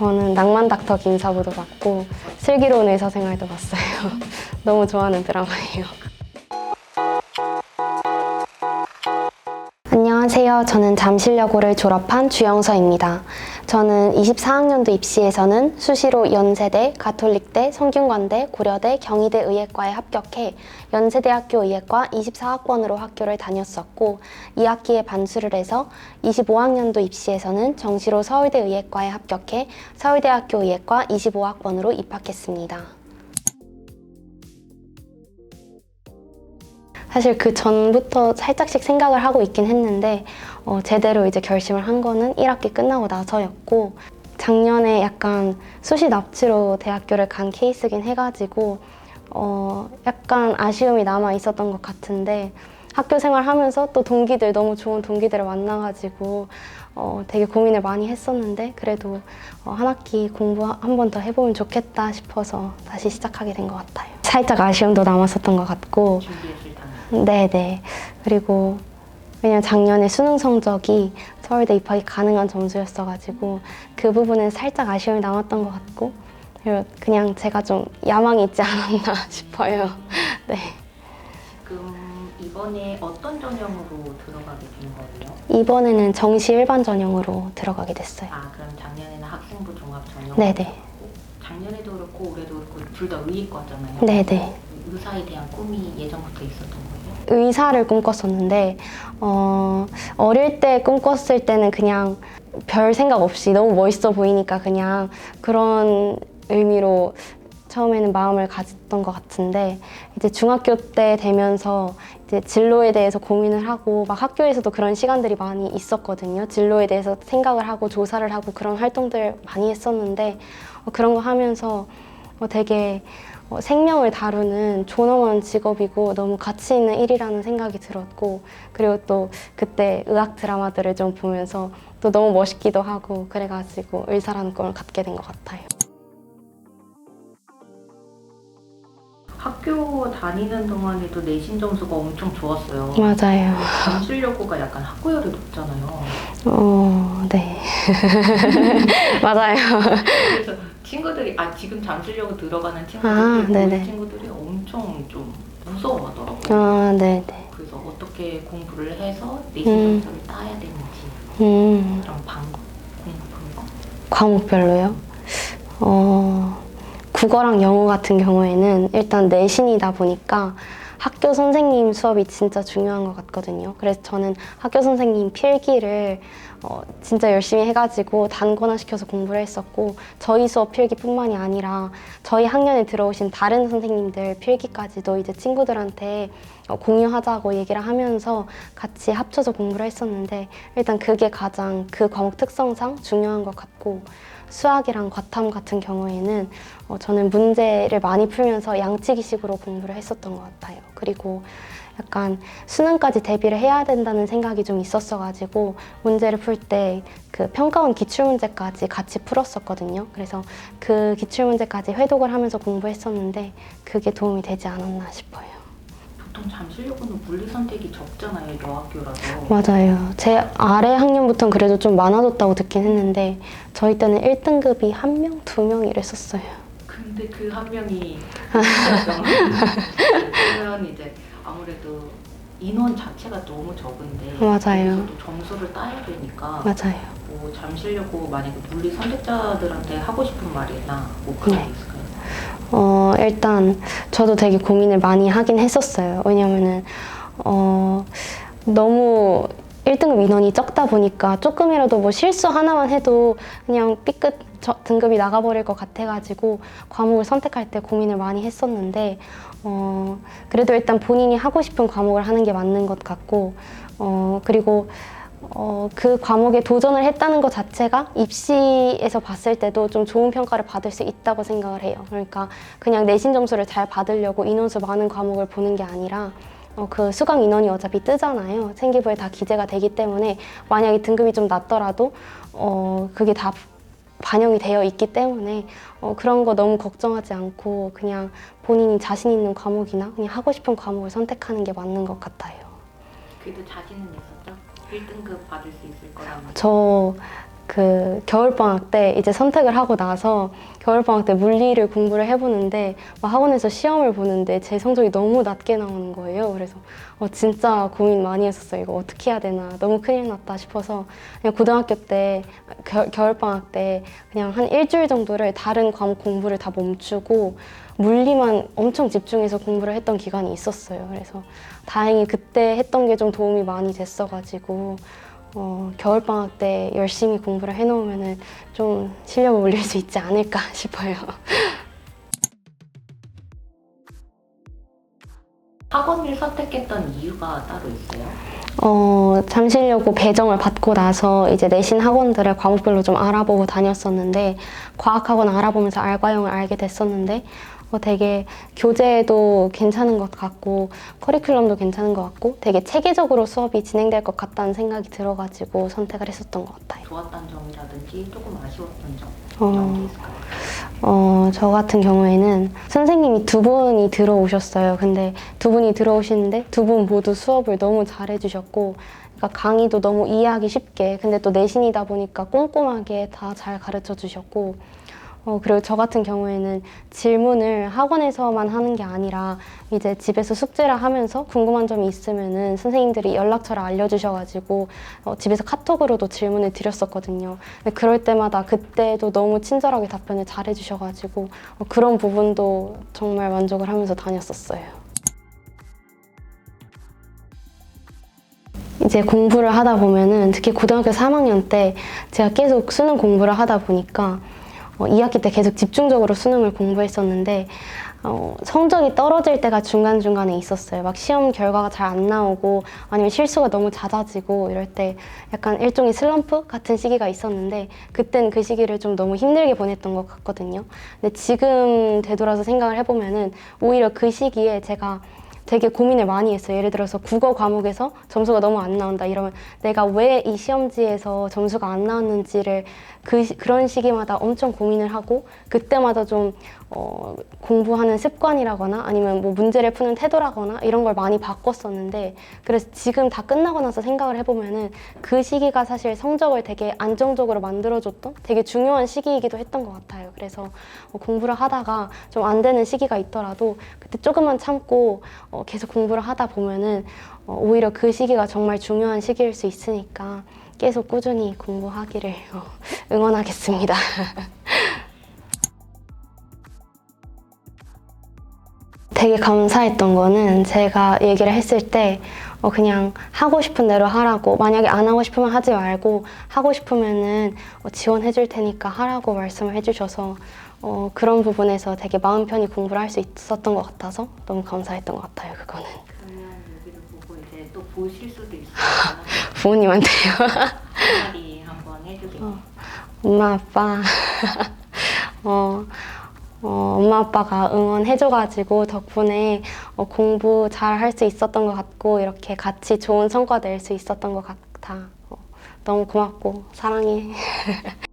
저는 낭만 닥터 김사부도 봤고 슬기로운 의사생활도 봤어요. 너무 좋아하는 드라마예요. 안녕하세요. 저는 잠실여고를 졸업한 주영서입니다. 저는 24학년도 입시에서는 수시로 연세대, 가톨릭대, 성균관대, 고려대, 경희대 의예과에 합격해 연세대학교 의예과 24학번으로 학교를 다녔었고 2학기에 반수를 해서 25학년도 입시에서는 정시로 서울대 의예과에 합격해 서울대학교 의예과 25학번으로 입학했습니다. 사실 그 전부터 살짝씩 생각을 하고 있긴 했는데 어, 제대로 이제 결심을 한 거는 1학기 끝나고 나서였고 작년에 약간 수시 납치로 대학교를 간 케이스긴 해가지고 어, 약간 아쉬움이 남아 있었던 것 같은데 학교 생활하면서 또 동기들 너무 좋은 동기들을 만나가지고 어, 되게 고민을 많이 했었는데 그래도 어, 한 학기 공부 한 번 더 해보면 좋겠다 싶어서 다시 시작하게 된 것 같아요. 살짝 아쉬움도 남았었던 것 같고 네네. 그리고 왜냐면 작년에 수능 성적이 서울대 입학이 가능한 점수였어가지고 그 부분은 살짝 아쉬움이 남았던 것 같고 그리고 그냥 제가 좀 야망이 있지 않았나 싶어요. 네. 지금 이번에 어떤 전형으로 들어가게 된 거예요? 이번에는 정시 일반 전형으로 들어가게 됐어요. 아 그럼 작년에는 학생부 종합 전형 네네. 작년에도 그렇고 올해도 그렇고 둘 다 의예과잖아요. 네네. 의사에 대한 꿈이 예전부터 있었던 거예요? 의사를 꿈꿨었는데 어, 어릴 때 꿈꿨을 때는 그냥 별 생각 없이 너무 멋있어 보이니까 그냥 그런 의미로 처음에는 마음을 가졌던 것 같은데 이제 중학교 때 되면서 이제 진로에 대해서 고민을 하고 막 학교에서도 그런 시간들이 많이 있었거든요. 진로에 대해서 생각을 하고 조사를 하고 그런 활동들 많이 했었는데 어, 그런 거 하면서 어, 되게 어, 생명을 다루는 존엄한 직업이고 너무 가치 있는 일이라는 생각이 들었고 그리고 또 그때 의학 드라마들을 좀 보면서 또 너무 멋있기도 하고 그래가지고 의사라는 꿈을 갖게 된 것 같아요. 학교 다니는 동안에도 내신 점수가 엄청 좋았어요. 맞아요. 잠실여고가 약간 학구열이 높잖아요. 어, 네. 맞아요. 친구들이 아 지금 잠실여고 들어가는 친구들이 아, 네네. 친구들이 엄청 좀 무서워하더라고 요. 아, 네, 네. 그래서 어떻게 공부를 해서 내신 음. 점수를 따야 되는지 음, 그런 방법 공부 방법 과목별로요? 어, 국어랑 영어 같은 경우에는 일단 내신이다 보니까 학교 선생님 수업이 진짜 중요한 것 같거든요. 그래서 저는 학교 선생님 필기를 어, 진짜 열심히 해가지고 단권화 시켜서 공부를 했었고 저희 수업 필기뿐만이 아니라 저희 학년에 들어오신 다른 선생님들 필기까지도 이제 친구들한테 어, 공유하자고 얘기를 하면서 같이 합쳐서 공부를 했었는데 일단 그게 가장 그 과목 특성상 중요한 것 같고 수학이랑 과탐 같은 경우에는 어, 저는 문제를 많이 풀면서 양치기식으로 공부를 했었던 것 같아요. 그리고 약간 수능까지 대비를 해야 된다는 생각이 좀 있었어가지고 문제를 풀 때 그 평가원 기출문제까지 같이 풀었었거든요. 그래서 그 기출문제까지 회독을 하면서 공부했었는데 그게 도움이 되지 않았나 싶어요. 보통 잠실여고는 물리 선택이 적잖아요 여학교라서 맞아요. 제 아래 학년부터는 그래도 좀 많아졌다고 듣긴 했는데 저희 때는 1등급이 한 명, 두 명 이랬었어요. 근데 그 한 명이 그러면 이제 아무래도 인원 자체가 너무 적은데 맞아요. 거기서도 점수를 따야 되니까 맞아요. 뭐 잠실여고 만약에 물리 선택자들한테 하고 싶은 말이나 뭐 그런 네. 게 있을까요? 어, 일단 저도 되게 고민을 많이 하긴 했었어요. 왜냐면은 어, 너무 1등급 인원이 적다 보니까 조금이라도 뭐 실수 하나만 해도 그냥 삐끗 저- 등급이 나가버릴 것 같아가지고 과목을 선택할 때 고민을 많이 했었는데 어, 그래도 일단 본인이 하고 싶은 과목을 하는 게 맞는 것 같고 어, 그리고 어, 그 과목에 도전을 했다는 것 자체가 입시에서 봤을 때도 좀 좋은 평가를 받을 수 있다고 생각을 해요. 그러니까 그냥 내신 점수를 잘 받으려고 인원수 많은 과목을 보는 게 아니라 어, 그 수강 인원이 어차피 뜨잖아요. 생기부에 다 기재가 되기 때문에 만약에 등급이 좀 낮더라도 어, 그게 다 반영이 되어 있기 때문에 어, 그런 거 너무 걱정하지 않고 그냥 본인이 자신 있는 과목이나 그냥 하고 싶은 과목을 선택하는 게 맞는 것 같아요. 그래도 자신은 있었죠? 1등급 받을 수 있을 거라는 저 그 겨울방학 때 이제 선택을 하고 나서 겨울방학 때 물리를 공부를 해보는데 막 학원에서 시험을 보는데 제 성적이 너무 낮게 나오는 거예요. 그래서 어, 진짜 고민 많이 했었어요. 이거 어떻게 해야 되나. 너무 큰일 났다 싶어서 그냥 고등학교 때 겨, 겨울방학 때 그냥 한 일주일 정도를 다른 과목 공부를 다 멈추고 물리만 엄청 집중해서 공부를 했던 기간이 있었어요. 그래서 다행히 그때 했던 게 좀 도움이 많이 됐어가지고 어, 겨울방학 때 열심히 공부를 해놓으면 좀 실력을 올릴 수 있지 않을까 싶어요. 학원을 선택했던 이유가 따로 있어요? 어, 잠실여고 배정을 받고 나서 이제 내신 학원들을 과목별로 좀 알아보고 다녔었는데 과학학원 알아보면서 알과형을 알게 됐었는데 어, 되게 교재도 괜찮은 것 같고 커리큘럼도 괜찮은 것 같고 되게 체계적으로 수업이 진행될 것 같다는 생각이 들어가지고 선택을 했었던 것 같아요. 좋았던 점이라든지 조금 아쉬웠던 점 어. 이런 게 있을까요? 어, 저 같은 경우에는 선생님이 두 분이 들어오셨어요. 근데 두 분이 들어오시는데 두 분 모두 수업을 너무 잘해주셨고, 그러니까 강의도 너무 이해하기 쉽게, 근데 또 내신이다 보니까 꼼꼼하게 다 잘 가르쳐 주셨고, 어, 그리고 저 같은 경우에는 질문을 학원에서만 하는 게 아니라 이제 집에서 숙제를 하면서 궁금한 점이 있으면은 선생님들이 연락처를 알려주셔가지고 어, 집에서 카톡으로도 질문을 드렸었거든요. 근데 그럴 때마다 그때도 너무 친절하게 답변을 잘 해주셔가지고 어, 그런 부분도 정말 만족을 하면서 다녔었어요. 이제 공부를 하다 보면은 특히 고등학교 3학년 때 제가 계속 수능 공부를 하다 보니까 어, 2학기 때 계속 집중적으로 수능을 공부했었는데 어, 성적이 떨어질 때가 중간중간에 있었어요. 막 시험 결과가 잘 안 나오고 아니면 실수가 너무 잦아지고 이럴 때 약간 일종의 슬럼프 같은 시기가 있었는데 그땐 그 시기를 좀 너무 힘들게 보냈던 것 같거든요. 근데 지금 되돌아서 생각을 해보면은 오히려 그 시기에 제가 되게 고민을 많이 했어요. 예를 들어서 국어 과목에서 점수가 너무 안 나온다 이러면 내가 왜 이 시험지에서 점수가 안 나왔는지를 그 시- 그런 시기마다 엄청 고민을 하고 그때마다 좀 어, 공부하는 습관이라거나 아니면 뭐 문제를 푸는 태도라거나 이런 걸 많이 바꿨었는데 그래서 지금 다 끝나고 나서 생각을 해보면은 그 시기가 사실 성적을 되게 안정적으로 만들어줬던 되게 중요한 시기이기도 했던 것 같아요. 그래서 어, 공부를 하다가 좀 안 되는 시기가 있더라도 그때 조금만 참고 어, 계속 공부를 하다 보면은 어, 오히려 그 시기가 정말 중요한 시기일 수 있으니까 계속 꾸준히 공부하기를 어, 응원하겠습니다. 되게 감사했던 거는 제가 얘기를 했을 때 어, 그냥 하고 싶은 대로 하라고 만약에 안 하고 싶으면 하지 말고 하고 싶으면은 어, 지원해 줄 테니까 하라고 말씀을 해주셔서 어, 그런 부분에서 되게 마음 편히 공부를 할 수 있었던 것 같아서 너무 감사했던 것 같아요 그거는 그러면 여기를 보고 이제 또 보실 수도 있어요. 부모님한테요 한마디 한번 해주세요. 엄마 아빠 어, 어, 엄마 아빠가 응원해줘가지고 덕분에 어, 공부 잘 할 수 있었던 것 같고 이렇게 같이 좋은 성과 낼 수 있었던 것 같아. 어, 너무 고맙고 사랑해